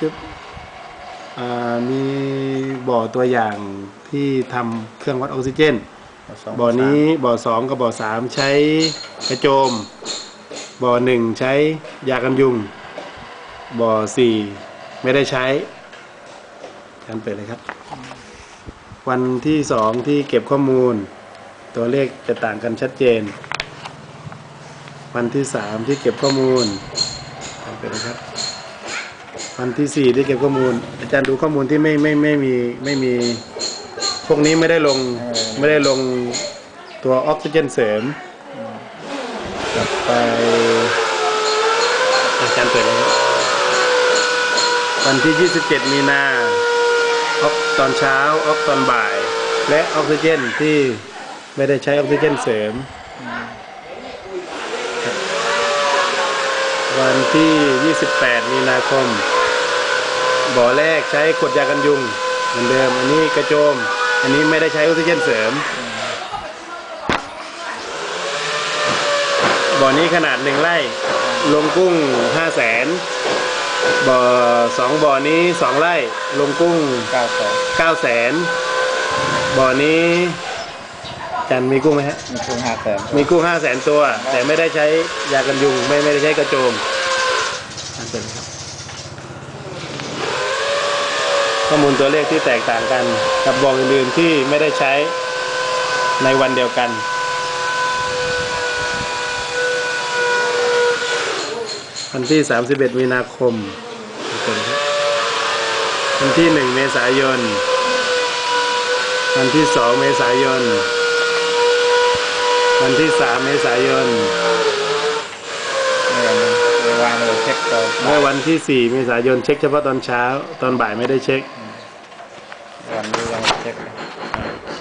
จึ๊บอ่ามีบ่อตัวอย่างที่ทำเครื่องวัดออกซิเจน บ่อนี้บ่อสองกับบ่อสามใช้กระโจม บ่อหนึ่งใช้ยากันยุง บ่อสี่ไม่ได้ใช้การเปิดเลยครับ วันที่สองที่เก็บข้อมูล ตัวเลขจะต่างกันชัดเจน วันที่สามที่เก็บข้อมูลการเปิดเลยครับ วันที่สี่ที่เก็บข้อมูล อาจารย์ดูข้อมูลที่ไม่ไม่ไม่มีไม่มี พวกนี้ไม่ได้ลงเออไม่ได้ลงตัวออกซิเจนเสริมกลับไปอาจารย์เปิดเลยครับวันที่ 27 มีนาออกตอนเช้าออกตอนบ่าย และออกซิเจนที่ไม่ได้ใช้ออกซิเจนเสริม วันที่ 28 มีนาคม บ่อแรกใช้ขวดยากันยุงเหมือนเดิม อันนี้กระโจม อันนี้ไม่ได้ใช้ออกซิเจนเสริม บ่อนี้ขนาดหนึ่งไร่ ลงกุ้งห้าแสนบ่อสองบ่อนี้สองไร่ ลงกุ้งเก้าสองเก้าแสนบ่อนี้จันมีกุ้งไหมฮะ มีทุนห้าแสนมีกุ้งห้าแสนตัว แต่ไม่ได้ใช้ยากันยุง ไม่ไม่ได้ใช้กระโจมอันเป็นครับ ข้อมูลตัวเลขที่แตกต่างกัน กับบ่ออื่นๆที่ไม่ได้ใช้ในวันเดียวกัน วันที่ 31 มีนาคม วันที่ 1 เมษายน วันที่ 2 เมษายน วันที่ 3 เมษายน เมื่อวันที่สี่เมษายนเช็คเฉพาะตอนเช้า ตอนบ่ายไม่ได้เช็ควันนี้ยังเช็คโอเค